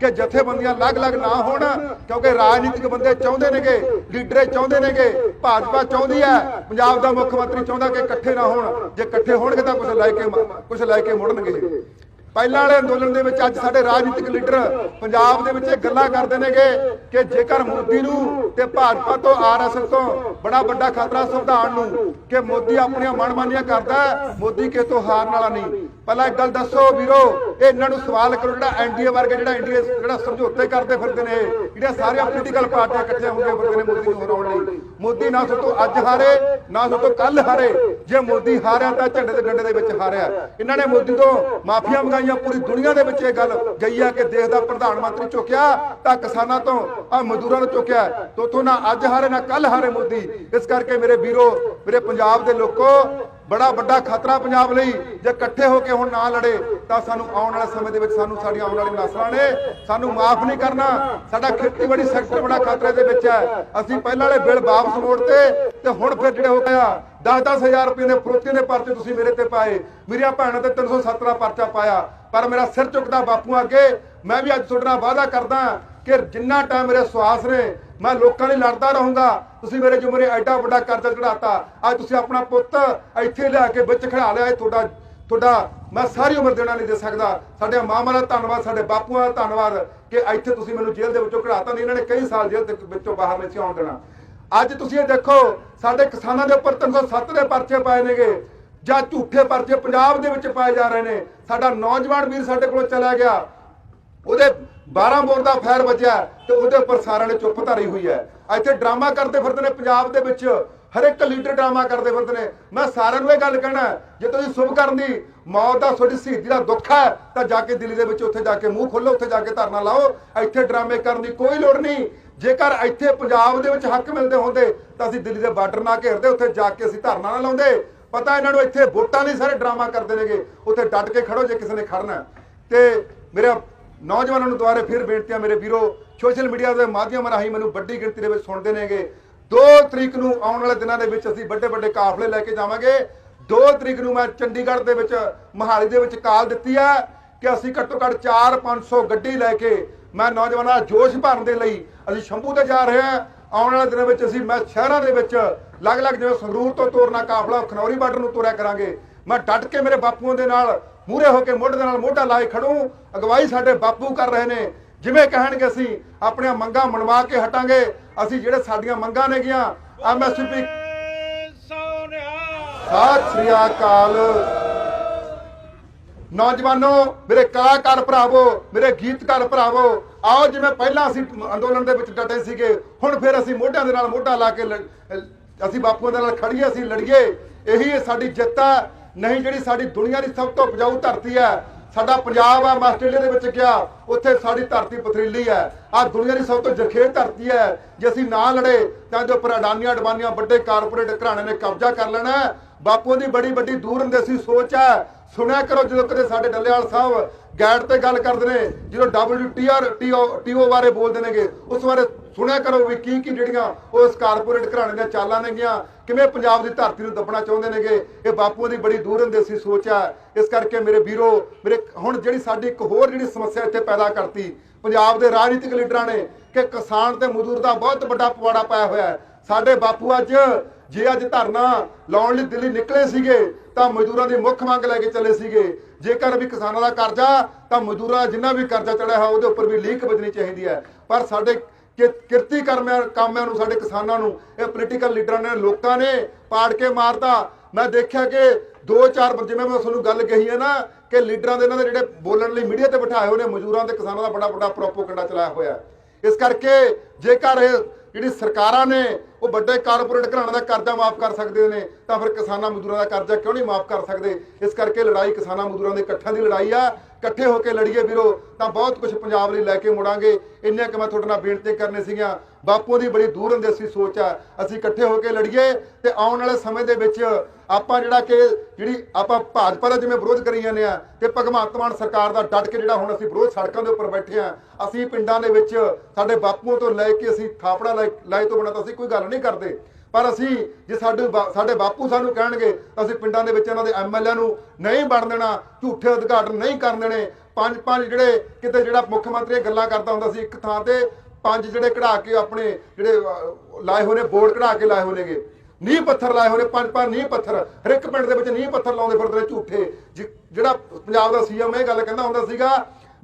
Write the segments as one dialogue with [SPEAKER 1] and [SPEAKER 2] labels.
[SPEAKER 1] ਕਿ ਜਥੇਬੰਦੀਆਂ ਅਲੱਗ-ਅਲੱਗ ਨਾ ਹੋਣ, ਕਿਉਂਕਿ ਰਾਜਨੀਤਿਕ ਬੰਦੇ ਚਾਹੁੰਦੇ ਨੇਗੇ, ਲੀਡਰੇ ਚਾਹੁੰਦੇ ਨੇਗੇ, ਭਾਜਪਾ ਚਾਹੁੰਦੀ ਹੈ, ਪੰਜਾਬ ਦਾ ਮੁੱਖ ਮੰਤਰੀ ਚਾਹੁੰਦਾ ਕਿ ਇਕੱਠੇ ਨਾ ਹੋਣ। ਜੇ ਇਕੱਠੇ ਹੋਣਗੇ ਤਾਂ ਕੁਝ ਲੈ ਕੇ ਕੁਝ ਲੈ ਕੇ ਮੁੜਨਗੇ। ਪਹਿਲਾਂ ਵਾਲੇ ਅੰਦੋਲਨ ਦੇ ਵਿੱਚ ਅੱਜ ਸਾਡੇ ਰਾਜਨੀਤਿਕ ਲੀਡਰ ਪੰਜਾਬ ਦੇ ਵਿੱਚ ਇਹ ਗੱਲਾਂ ਕਰਦੇ ਨੇਗੇ ਕਿ ਜੇਕਰ ਮੋਦੀ ਨੂੰ ਤੇ ਭਾਜਪਾ ਤੋਂ ਆਰਐਸਐਸ ਤੋਂ ਬੜਾ ਵੱਡਾ ਖਤਰਾ ਸੰਵਿਧਾਨ ਨੂੰ ਕਿ ਮੋਦੀ ਆਪਣੀਆਂ ਮਨਮਾਨੀਆਂ ਕਰਦਾ ਮੋਦੀ ਕਿਸੇ ਤੋਂ ਹਾਰਨ ਵਾਲਾ ਨਹੀਂ। ਪਹਿਲਾਂ ਇੱਕ ਗੱਲ ਦੱਸੋ ਵੀਰੋ ਇਹਨਾਂ ਨੂੰ ਸਵਾਲ ਕਰੋ ਜਿਹੜਾ ਐਨਡੀਏ ਵਰਗੇ ਜਿਹੜਾ ਇੰਡੀਆ ਜਿਹੜਾ ਸਮਝੌਤੇ ਕਰਦੇ ਫਿਰਦੇ ਨੇ ਇਹ, ਜਿਹੜੀਆਂ ਸਾਰੀਆਂ ਪੋਲੀਟੀਕਲ ਪਾਰਟੀਆਂ ਇਕੱਠੀਆਂ ਹੁੰਦੀਆਂ ਫਿਰਦੇ ਨੇ ਮੋਦੀ ਨੂੰ ਹਰਾਉਣ ਲਈ। ਮੋਦੀ ਨਾ ਸੋ ਤੋਂ ਅੱਜ ਹਾਰੇ ਨਾ ਤੋਂ ਕੱਲ ਹਾਰੇ, ਜੇ ਮੋਦੀ ਹਾਰਿਆ ਤਾਂ ਝੰਡੇ ਦੇ ਡੰਡੇ ਦੇ ਵਿੱਚ ਹਾਰਿਆ। ਇਹਨਾਂ ਨੇ ਮੋਦੀ ਤੋਂ ਮਾਫੀਆਂ ਮੰਗਾਈਆਂ, ਪੂਰੀ ਦੁਨੀਆ ਦੇ ਵਿੱਚ ਇਹ ਗੱਲ ਗਈ ਆ ਕਿ ਦੇਸ਼ ਦਾ ਪ੍ਰਧਾਨ ਮੰਤਰੀ ਚੁੱਕਿਆ ਤਾਂ ਕਿਸਾਨਾਂ ਤੋਂ, ਆ ਮਜ਼ਦੂਰਾਂ ਨੂੰ ਚੁੱਕਿਆ। ਤੋਂ ਤੋਂ ਨਾ ਅੱਜ ਹਾਰੇ, ਨਾ ਕੱਲ ਹਾਰੇ ਮੋਦੀ। ਇਸ ਕਰਕੇ ਮੇਰੇ ਵੀਰੋ, ਮੇਰੇ ਪੰਜਾਬ ਦੇ ਲੋਕੋ ਬੜਾ ਵੱਡਾ ਖਤਰਾ ਪੰਜਾਬ ਲਈ। ਜੇ ਇਕੱਠੇ ਹੋ ਕੇ ਹੁਣ ਨਾ ਲੜੇ, ਤਾਂ ਸਾਨੂੰ ਆਉਣ ਵਾਲੇ ਸਮੇਂ ਦੇ ਵਿੱਚ ਸਾਨੂੰ ਸਾਡੀਆਂ ਆਉਣ ਵਾਲੀ ਨਸਲਾਂ ਨੇ ਸਾਨੂੰ ਮਾਫ ਨਹੀਂ ਕਰਨਾ। ਸਾਡਾ ਖੇਤੀਬਾੜੀ ਸੈਕਟਰ ਬੜਾ ਖਤਰੇ ਦੇ ਵਿੱਚ ਹੈ। ਅਸੀਂ ਪਹਿਲਾਂ ਵਾਲੇ ਬਿੱਲ ਵਾਪਸ ਮੋੜਤੇ ਤੇ ਹੁਣ ਫਿਰ ਜਿਹੜੇ ਹੋ ਗਿਆ 10-10000 ਰੁਪਏ ਦੇ ਫਰੋਤੀ ਦੇ ਪਰਚੇ ਤੁਸੀਂ ਮੇਰੇ ਤੇ ਪਾਏ। ਮੇਰੀਆਂ ਭੈਣਾਂ ਤੇ 370 ਦਾ ਪਰਚਾ ਪਾਇਆ। ਪਰ ਮੇਰਾ ਸਿਰ ਝੁਕਦਾ ਬਾਪੂ ਅੱਗੇ। ਮੈਂ ਵੀ ਅੱਜ ਤੁਹਾਡੇ ਨਾਲ ਵਾਅਦਾ ਕਰਦਾ ਕਿ ਜਿੰਨਾ ਟਾਈਮ ਮੇਰੇ ਸਵਾਸ ਨੇ ਮੈਂ ਲੋਕਾਂ ਲਈ ਲੜਦਾ ਰਹੂੰਗਾ। ਤੁਸੀਂ ਮੇਰੇ ਜੁਮਰੇ ਐਡਾ ਵੱਡਾ ਕਰਜ਼ਾ ਚੜਾਤਾ ਅੱਜ ਤੁਸੀਂ ਆਪਣਾ ਪੁੱਤ ਇੱਥੇ ਲਿਆ ਕੇ ਵਿੱਚ ਖੜਾ ਲਿਆ, ਇਹ ਤੁਹਾਡਾ ਤੁਹਾਡਾ ਮੈਂ ਸਾਰੀ ਉਮਰ ਦੇਣਾ ਨਹੀਂ ਦੇ ਸਕਦਾ। ਸਾਡੇ ਮਾਮਾ ਦਾ ਧੰਨਵਾਦ, ਸਾਡੇ ਬਾਪੂਆਂ ਦਾ ਧੰਨਵਾਦ ਕਿ ਇੱਥੇ ਤੁਸੀਂ ਮੈਨੂੰ ਜੇਲ੍ਹ ਦੇ ਵਿੱਚੋਂ ਕਢਾਤਾ ਨਹੀਂ, ਇਹਨਾਂ ਨੇ ਕਈ ਸਾਲ ਜੇਲ੍ਹ ਦੇ ਵਿੱਚੋਂ ਬਾਹਰ ਨਹੀਂ ਸੀ ਆਉਣ ਦੇਣਾ। ਅੱਜ ਤੁਸੀਂ ਇਹ ਦੇਖੋ, ਸਾਡੇ ਕਿਸਾਨਾਂ ਦੇ ਉੱਪਰ 307 ਦੇ ਪਰਚੇ ਪਾਏ ਨੇਗੇ, ਜਾਂ ਝੂਠੇ ਪਰਚੇ ਪੰਜਾਬ ਦੇ ਵਿੱਚ ਪਾਏ ਜਾ ਰਹੇ ਨੇ। ਸਾਡਾ ਨੌਜਵਾਨ ਵੀਰ ਸਾਡੇ ਕੋਲੋਂ ਚਲਾ ਗਿਆ। ਉਹਦੇ 12 ਬੋਰ ਦਾ ਫਾਇਰ ਵੱਜਿਆ ਤੇ ਉਹਦੇ ਉੱਪਰ ਸਾਰਿਆਂ ਨੇ ਚੁੱਪ ਧਾਰੀ ਹੋਈ ਹੈ। ਇੱਥੇ ਡਰਾਮਾ ਕਰਦੇ ਫਿਰਦੇ ਨੇ ਪੰਜਾਬ ਦੇ ਵਿੱਚ। ਹਰ ਇੱਕ ਲੀਡਰ ਡਰਾਮਾ ਕਰਦੇ ਫਿਰਦੇ ਨੇ। ਮੈਂ ਸਾਰਿਆਂ ਨੂੰ ਇਹ ਗੱਲ ਕਹਿਣਾ ਜੇ ਤੁਸੀਂ ਸੁਭ ਕਰਨ ਦੀ ਮੌਤ ਦਾ ਤੁਹਾਡੀ ਸ਼ਹੀਦੀ ਦਾ ਦੁੱਖ ਹੈ, ਤਾਂ ਜਾ ਕੇ ਦਿੱਲੀ ਦੇ ਵਿੱਚ ਉੱਥੇ ਜਾ ਕੇ ਮੂੰਹ ਖੋਲੋ ਉੱਥੇ ਜਾ ਕੇ ਧਰਨਾ ਲਾਓ। ਇੱਥੇ ਡਰਾਮੇ ਕਰਨ ਦੀ ਕੋਈ ਲੋੜ ਨਹੀਂ। ਜੇਕਰ ਇੱਥੇ ਪੰਜਾਬ ਦੇ ਵਿੱਚ ਹੱਕ ਮਿਲਦੇ ਹੁੰਦੇ, ਤਾਂ ਅਸੀਂ ਦਿੱਲੀ ਦੇ ਬਾਰਡਰ ਨਾ ਘੇਰਦੇ, ਉੱਥੇ ਜਾ ਕੇ ਅਸੀਂ ਧਰਨਾ ਨਾ ਲਾਉਂਦੇ। ਪਤਾ ਇਹਨਾਂ ਨੂੰ ਇੱਥੇ ਵੋਟਾਂ ਲਈ ਸਾਰੇ ਡਰਾਮਾ ਕਰਦੇ ਨੇਗੇ। ਉੱਥੇ ਡਟ ਕੇ ਖੜੋ ਜੇ ਕਿਸੇ ਨੇ ਖੜਨਾ ਹੈ। ਤੇ ਮੇਰੇ ਨੌਜਵਾਨਾਂ ਨੂੰ ਦੁਆਰੇ ਫਿਰ ਬੇਨਤੀਆਂ ਮੇਰੇ ਵੀਰੋ ਸੋਸ਼ਲ ਮੀਡੀਆ ਦੇ ਮਾਧਿਅਮ ਰਾਹੀਂ ਮੈਨੂੰ ਵੱਡੀ ਗਿਣਤੀ ਦੇ ਵਿੱਚ ਸੁਣਦੇ ਨੇਗੇ। 2 ਤਰੀਕ ਨੂੰ ਆਉਣ ਵਾਲੇ ਦਿਨਾਂ ਦੇ ਵਿੱਚ ਅਸੀਂ ਵੱਡੇ ਵੱਡੇ ਕਾਫਲੇ ਲੈ ਕੇ ਜਾਵਾਂਗੇ। 2 ਤਰੀਕ ਨੂੰ ਮੈਂ ਚੰਡੀਗੜ੍ਹ ਦੇ ਵਿੱਚ, ਮਹਾਲੀ ਦੇ ਵਿੱਚ ਕਾਲ ਦਿੱਤੀ ਹੈ ਕਿ ਅਸੀਂ ਘੱਟੋ ਘੱਟ 4-500 ਗੱਡੀ ਲੈ ਕੇ ਮੈਂ ਨੌਜਵਾਨਾਂ ਦਾ ਜੋਸ਼ ਭਰਨ ਦੇ ਲਈ ਅਸੀਂ ਸ਼ੰਭੂ ਤੇ ਜਾ ਰਹੇ ਹਾਂ। ਆਉਣ ਵਾਲੇ ਦਿਨਾਂ ਵਿੱਚ ਅਸੀਂ ਮੈਂ ਸ਼ਹਿਰਾਂ ਦੇ ਵਿੱਚ ਅਲੱਗ-ਅਲੱਗ ਜਿਵੇਂ ਸੰਗਰੂਰ ਤੋਂ ਤੋਰਨਾ, ਕਾਫਲਾ, ਖਨੌਰੀ ਬਾਰਡਰ ਨੂੰ ਤੋਰਿਆ ਕਰਾਂਗੇ। ਮੈਂ ਡਟ ਕੇ ਮੇਰੇ ਬਾਪੂਆਂ ਦੇ ਨਾਲ ਮੂਰੇ ਹੋ ਕੇ ਮੋਢੇ ਦੇ ਨਾਲ ਮੋਢਾ ਲਾਏ ਖੜੂ, ਅਗਵਾਈ ਸਾਡੇ ਬਾਪੂ ਕਰ ਰਹੇ ਨੇ। ਜਿਵੇਂ ਕਹਿਣਗੇ ਅਸੀਂ, ਆਪਣੀਆਂ ਮੰਗਾਂ ਮਨਵਾ ਕੇ ਹਟਾਂਗੇ। ਅਸੀਂ ਜਿਹੜੇ ਸਾਡੀਆਂ ਮੰਗਾਂ ਨੇਗੀਆਂ, ਐਮਐਸਪੀ ਸਤਿ ਸ੍ਰੀ ਅਕਾਲ। ਨੌਜਵਾਨੋ, ਮੇਰੇ ਕਲਾਕਾਰ ਭਰਾਵੋ, ਮੇਰੇ ਗੀਤਕਾਰ ਭਰਾਵੋ, ਆਓ ਜਿਵੇਂ ਪਹਿਲਾਂ ਅਸੀਂ ਅੰਦੋਲਨ ਦੇ ਵਿੱਚ ਡਟੇ ਸੀਗੇ, ਹੁਣ ਫਿਰ ਅਸੀਂ ਮੋਢਿਆਂ ਦੇ ਨਾਲ ਮੋਢਾ ਲਾ ਕੇ ਅਸੀਂ ਬਾਪੂਆਂ ਦੇ ਨਾਲ ਖੜੀਏ, ਅਸੀਂ ਲੜੀਏ। ਇਹੀ ਸਾਡੀ ਜਿੱਤ ਹੈ ਨਹੀਂ, ਜਿਹੜੀ ਸਾਡੀ ਦੁਨੀਆ ਦੀ ਸਭ ਤੋਂ ਉਪਜਾਊ ਧਰਤੀ ਹੈ, ਸਾਡਾ ਪੰਜਾਬ ਹੈ, ਮੈਂ ਆਸਟ੍ਰੇਲੀਆ ਦੇ ਵਿੱਚ ਗਿਆ, ਉੱਥੇ ਸਾਡੀ ਧਰਤੀ ਪਥਰੀਲੀ ਹੈ ਆ ਦੁਨੀਆ ਦੀ ਸਭ ਤੋਂ ਜਰਖੇਜ਼ ਧਰਤੀ ਹੈ ਜੇ ਅਸੀਂ ਨਾ ਲੜੇ, ਤਾਂ ਜੋ ਉੱਪਰ ਅਡਾਨੀਆਂ, ਅਡਵਾਨੀਆਂ ਵੱਡੇ ਕਾਰਪੋਰੇਟ ਘਰਾਣੇ ਨੇ ਕਬਜ਼ਾ ਕਰ ਲੈਣਾ ਹੈ। ਬਾਪੂਆਂ ਦੀ ਬੜੀ ਵੱਡੀ ਦੂਰ ਅੰਦੇਸੀ ਸੋਚ ਹੈ ਸੁਣਿਆ ਕਰੋ ਜਦੋਂ ਕਦੇ ਸਾਡੇ ਡੱਲੇਵਾਲ ਸਾਹਿਬ ਗੈਟ ਤੇ ਗੱਲ ਕਰਦੇ ਨੇ, ਜਦੋਂ WTR TO ਬਾਰੇ ਬੋਲਦੇ ਨੇਗੇ, ਉਸ ਬਾਰੇ ਸੁਣਿਆ ਕਰੋ ਵੀ ਕੀ ਕੀ ਜਿਹੜੀਆਂ ਉਸ ਕਾਰਪੋਰੇਟ ਘਰਾਣੇ ਦੀਆਂ ਚਾਲਾਂ ਨੇਗੀਆਂ, ਕਿਵੇਂ ਪੰਜਾਬ ਦੀ ਧਰਤੀ ਨੂੰ ਦੱਬਣਾ ਚਾਹੁੰਦੇ ਨੇਗੇ, ਇਹ ਬਾਪੂਆਂ ਦੀ ਬੜੀ ਦੂਰ ਅੰਦੇਸੀ ਸੋਚ ਹੈ ਇਸ ਕਰਕੇ ਮੇਰੇ ਵੀਰੋ, ਮੇਰੇ ਹੁਣ ਜਿਹੜੀ ਸਾਡੀ ਇੱਕ ਹੋਰ ਜਿਹੜੀ ਸਮੱਸਿਆ ਇੱਥੇ ਪੈਦਾ ਕਰਤੀ, ਪੰਜਾਬ ਦੇ ਰਾਜਨੀਤਿਕ ਲੀਡਰਾਂ ਨੇ ਕਿ ਕਿਸਾਨ ਤੇ ਮਜ਼ਦੂਰ ਦਾ ਬਹੁਤ ਵੱਡਾ ਪਵਾੜਾ ਪਾਇਆ ਹੋਇਆ ਸਾਡੇ ਬਾਪੂ ਅੱਜ ਜੇ ਅੱਜ ਧਰਨਾ ਲਾਉਣ ਲਈ ਦਿੱਲੀ ਨਿਕਲੇ ਸੀਗੇ ਤਾਂ ਮਜ਼ਦੂਰਾਂ ਦੀ ਮੁੱਖ ਮੰਗ ਲੈ ਕੇ ਚੱਲੇ ਸੀਗੇ। ਜੇਕਰ ਵੀ ਕਿਸਾਨਾਂ ਦਾ ਕਰਜ਼ਾ, ਤਾਂ ਮਜ਼ਦੂਰਾਂ ਦਾ ਜਿੰਨਾ ਵੀ ਕਰਜ਼ਾ ਚੜਿਆ ਹੈ ਉਹਦੇ ਉੱਪਰ ਵੀ ਲੀਕ ਵੱਜਣੀ ਚਾਹੀਦੀ ਹੈ। ਪਰ ਸਾਡੇ ਕਿਰਤੀ ਕਰਮਿਆਂ, ਕਾਮਿਆਂ ਨੂੰ, ਸਾਡੇ ਕਿਸਾਨਾਂ ਨੂੰ, ਇਹ ਪੋਲੀਟੀਕਲ ਲੀਡਰਾਂ ਨੇ, ਲੋਕਾਂ ਨੇ ਪਾੜ ਕੇ ਮਾਰਤਾ। ਮੈਂ ਦੇਖਿਆ ਕਿ ਦੋ ਚਾਰ ਜਿਵੇਂ ਮੈਂ ਤੁਹਾਨੂੰ ਗੱਲ ਕਹੀ ਹੈ ਨਾ, ਕਿ ਲੀਡਰਾਂ ਦੇ ਇਹਨਾਂ ਦੇ ਜਿਹੜੇ ਬੋਲਣ ਲਈ ਮੀਡੀਆ ਤੇ ਬਿਠਾਏ ਹੋਏ ਨੇ, ਮਜ਼ਦੂਰਾਂ ਤੇ ਕਿਸਾਨਾਂ ਦਾ ਬੜਾ ਵੱਡਾ ਪ੍ਰੋਪੋਗੈਂਡਾ ਚਲਾਇਆ ਹੋਇਆ। ਇਸ ਕਰਕੇ ਜੇਕਰ ਇਹ ਜਿਹੜੀ ਸਰਕਾਰਾਂ ਨੇ ਉਹ ਵੱਡੇ ਕਾਰਪੋਰੇਟ ਘਰਾਣਿਆਂ ਦਾ ਕਰਜ਼ਾ ਮਾਫ ਕਰ ਸਕਦੇ ਨੇ, ਤਾਂ ਫਿਰ ਕਿਸਾਨਾਂ ਮਜ਼ਦੂਰਾਂ ਦਾ ਕਰਜ਼ਾ ਕਿਉਂ ਨਹੀਂ ਮਾਫ ਕਰ ਸਕਦੇ? ਇਸ ਕਰਕੇ ਲੜਾਈ ਕਿਸਾਨਾਂ ਮਜ਼ਦੂਰਾਂ ਦੇ ਇਕੱਠਾਂ ਦੀ ਲੜਾਈ ਆ। ਇਕੱਠੇ ਹੋ ਕੇ ਲੜੀਏ ਵੀਰੋ, ਤਾਂ ਬਹੁਤ ਕੁਝ ਪੰਜਾਬ ਲਈ ਲੈ ਕੇ ਮੁੜਾਂਗੇ। ਇੰਨੇ ਕਿ ਮੈਂ ਤੁਹਾਡੇ ਨਾਲ ਬੇਨਤੀ ਕਰਨੇ ਸੀਗੀਆਂ। ਬਾਪੂ ਦੀ ਬੜੀ ਦੂਰ ਅੰਦੇਸੀ ਸੋਚ ਆ। ਅਸੀਂ ਇਕੱਠੇ ਹੋ ਕੇ ਲੜੀਏ ਤੇ ਆਉਣ ਵਾਲੇ ਸਮੇਂ ਦੇ ਵਿੱਚ ਆਪਾਂ ਜਿਹੜਾ ਕਿ ਜਿਹੜੀ ਆਪਾਂ ਭਾਜਪਾ ਦਾ ਜਿਵੇਂ ਵਿਰੋਧ ਕਰੀ ਜਾਂਦੇ ਆ ਤੇ ਭਗਵੰਤ ਮਾਨ ਸਰਕਾਰ ਦਾ ਡਟ ਕੇ ਜਿਹੜਾ ਹੁਣ ਅਸੀਂ ਵਿਰੋਧ ਸੜਕਾਂ ਦੇ ਉੱਪਰ ਬੈਠੇ ਆ, ਅਸੀਂ ਪਿੰਡਾਂ ਦੇ ਵਿੱਚ ਸਾਡੇ ਬਾਪੂਆਂ ਤੋਂ ਲੈ ਕੇ ਅਸੀਂ ਥਾਪੜਾ ਲਾਏ ਤੋਂ ਬਣਾ ਤਾਂ ਅਸੀਂ ਕੋਈ ਗੱਲ ਨਹੀਂ ਕਰਦੇ। ਪਰ ਅਸੀਂ ਜੇ ਸਾਡੇ ਸਾਡੇ ਬਾਪੂ ਸਾਨੂੰ ਕਹਿਣਗੇ, ਅਸੀਂ ਪਿੰਡਾਂ ਦੇ ਵਿੱਚ ਇਹਨਾਂ ਦੇ ਐਮਐਲਏ ਨੂੰ ਨਹੀਂ ਬਣ ਦੇਣਾ, ਝੂਠੇ ਉਦਘਾਟਨ ਨਹੀਂ ਕਰਨ ਦੇਣੇ। ਪੰਜ ਪੰਜ ਜਿਹੜੇ ਕਿਤੇ ਜਿਹੜਾ ਮੁੱਖ ਮੰਤਰੀ ਗੱਲਾਂ ਕਰਦਾ ਹੁੰਦਾ ਸੀ, ਇੱਕ ਥਾਂ ਤੇ ਪੰਜ ਜਿਹੜੇ ਕਢਾ ਕੇ ਆਪਣੇ ਜਿਹੜੇ ਲਾਏ ਹੋਏ ਨੇ, ਬੋਰਡ ਕਢਾ ਕੇ ਲਾਏ ਹੋਏ ਨੇਗੇ। ਨੀਂਹ ਪੱਥਰ ਲਾਏ ਹੋਏ ਨੇ, ਪੰਜ ਪੰਜ ਨੀਂਹ ਪੱਥਰ। ਹਰ ਇੱਕ ਪਿੰਡ ਦੇ ਵਿੱਚ ਨੀਂਹ ਪੱਥਰ ਲਾਉਂਦੇ ਫਿਰਦੇ ਨੇ ਝੂਠੇ। ਜਿਹੜਾ ਪੰਜਾਬ ਦਾ ਸੀਐਮ ਇਹ ਗੱਲ ਕਹਿੰਦਾ ਹੁੰਦਾ ਸੀਗਾ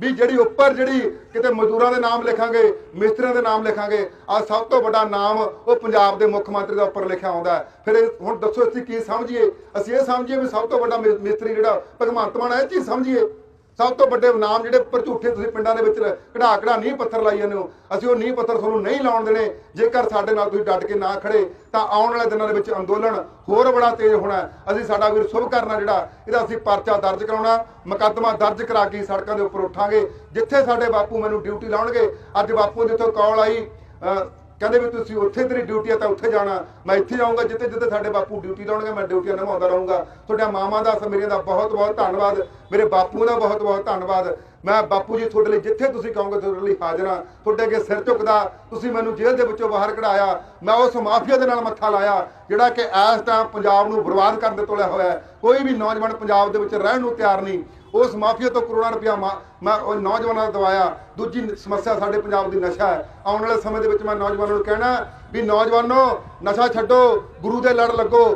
[SPEAKER 1] ਵੀ ਜਿਹੜੀ ਉੱਪਰ ਜਿਹੜੀ ਕਿਤੇ ਮਜ਼ਦੂਰਾਂ ਦੇ ਨਾਮ ਲਿਖਾਂਗੇ, ਮਿਸਤਰੀਆਂ ਦੇ ਨਾਮ ਲਿਖਾਂਗੇ ਆ ਸਭ ਤੋਂ ਵੱਡਾ ਨਾਮ ਉਹ ਪੰਜਾਬ ਦੇ ਮੁੱਖ ਮੰਤਰੀ ਦਾ ਉੱਪਰ ਲਿਖਿਆ ਆਉਂਦਾ ਹੈ। ਫਿਰ ਹੁਣ ਦੱਸੋ, ਅਸੀਂ ਕੀ ਸਮਝੀਏ ਅਸੀਂ ਇਹ ਸਮਝੀਏ ਵੀ ਸਭ ਤੋਂ ਵੱਡਾ ਮਿ- ਮਿਸਤਰੀ ਜਿਹੜਾ ਭਗਵੰਤ ਮਾਨ ਹੈ, ਇਹ ਚੀਜ਼ ਸਮਝੀਏ ਸਭ ਤੋਂ ਵੱਡੇ ਨਾਮ ਜਿਹੜੇ ਉੱਪਰ ਝੂਠੇ ਤੁਸੀਂ ਪਿੰਡਾਂ ਦੇ ਵਿੱਚ ਕਢਾ ਕਢਾ ਨੀਂਹ ਪੱਥਰ ਲਾਈ ਜਾਂਦੇ ਹੋ। ਅਸੀਂ ਉਹ ਨੀਂਹ ਪੱਥਰ ਤੁਹਾਨੂੰ ਨਹੀਂ ਲਾਉਣ ਦੇਣੇ। ਜੇਕਰ ਸਾਡੇ ਨਾਲ ਤੁਸੀਂ ਡਟ ਕੇ ਨਾ ਖੜੇ, ਤਾਂ ਆਉਣ ਵਾਲੇ ਦਿਨਾਂ ਦੇ ਵਿੱਚ ਅੰਦੋਲਨ ਹੋਰ ਬੜਾ ਤੇਜ਼ ਹੋਣਾ ਅਸੀਂ ਸਾਡਾ ਵੀਰ ਸ਼ੁਭ ਕਰਨਾ ਜਿਹੜਾ, ਇਹਦਾ ਅਸੀਂ ਪਰਚਾ ਦਰਜ ਕਰਾਉਣਾ ਮੁਕੱਦਮਾ ਦਰਜ ਕਰਾ ਕੇ ਸੜਕਾਂ ਦੇ ਉੱਪਰ ਉੱਠਾਂਗੇ। ਜਿੱਥੇ ਸਾਡੇ ਬਾਪੂ ਮੈਨੂੰ ਡਿਊਟੀ ਲਾਉਣਗੇ, ਅੱਜ ਬਾਪੂ ਦੀ ਉੱਥੋਂ ਕਾਲ ਆਈ ਕਹਿੰਦੇ ਵੀ ਤੁਸੀਂ ਉੱਥੇ ਤੇਰੀ ਡਿਊਟੀ ਆ ਤਾਂ ਉੱਥੇ ਜਾਣਾ। ਮੈਂ ਇੱਥੇ ਜਾਊਂਗਾ, ਜਿੱਥੇ ਜਿੱਥੇ ਸਾਡੇ ਬਾਪੂ ਡਿਊਟੀ ਲਾਉਣਗੇ, ਮੈਂ ਡਿਊਟੀਆਂ ਨਿਭਾਉਂਦਾ ਰਹੂੰਗਾ। ਤੁਹਾਡਾ ਮਾਮਾ ਦਾ ਸਮੀਰੇ ਦਾ ਬਹੁਤ ਬਹੁਤ ਧੰਨਵਾਦ। ਮੇਰੇ ਬਾਪੂ ਦਾ ਬਹੁਤ ਬਹੁਤ ਧੰਨਵਾਦ। ਮੈਂ ਬਾਪੂ ਜੀ ਤੁਹਾਡੇ ਲਈ ਜਿੱਥੇ ਤੁਸੀਂ ਕਹੋਗੇ, ਤੁਹਾਡੇ ਲਈ ਹਾਜ਼ਰ ਹਾਂ। ਤੁਹਾਡੇ ਅੱਗੇ ਸਿਰ ਝੁਕਦਾ। ਤੁਸੀਂ ਮੈਨੂੰ ਜੇਲ੍ਹ ਦੇ ਵਿੱਚੋਂ ਬਾਹਰ ਕਢਾਇਆ। ਮੈਂ ਉਸ ਮਾਫੀਆ ਦੇ ਨਾਲ ਮੱਥਾ ਲਾਇਆ, ਜਿਹੜਾ ਕਿ ਇਸ ਟਾਈਮ ਪੰਜਾਬ ਨੂੰ ਬਰਬਾਦ ਕਰਨ ਦੇ ਤੋਲਿਆ ਹੋਇਆ ਕੋਈ ਵੀ ਨੌਜਵਾਨ ਪੰਜਾਬ ਦੇ ਵਿੱਚ ਰਹਿਣ ਨੂੰ ਤਿਆਰ ਨਹੀਂ। ਉਸ ਮਾਫੀਆ ਤੋਂ ਕਰੋੜਾਂ ਰੁਪਇਆ ਮਾ- ਮੈਂ ਉਹ ਨੌਜਵਾਨਾਂ ਨੂੰ ਦਵਾਇਆ। ਦੂਜੀ ਸਮੱਸਿਆ ਸਾਡੇ ਪੰਜਾਬ ਦੀ ਨਸ਼ਾ ਹੈ। ਆਉਣ ਵਾਲੇ ਸਮੇਂ ਦੇ ਵਿੱਚ ਮੈਂ ਨੌਜਵਾਨਾਂ ਨੂੰ ਕਹਿਣਾ ਵੀ ਨੌਜਵਾਨੋ, ਨਸ਼ਾ ਛੱਡੋ, ਗੁਰੂ ਦੇ ਲੜ ਲੱਗੋ।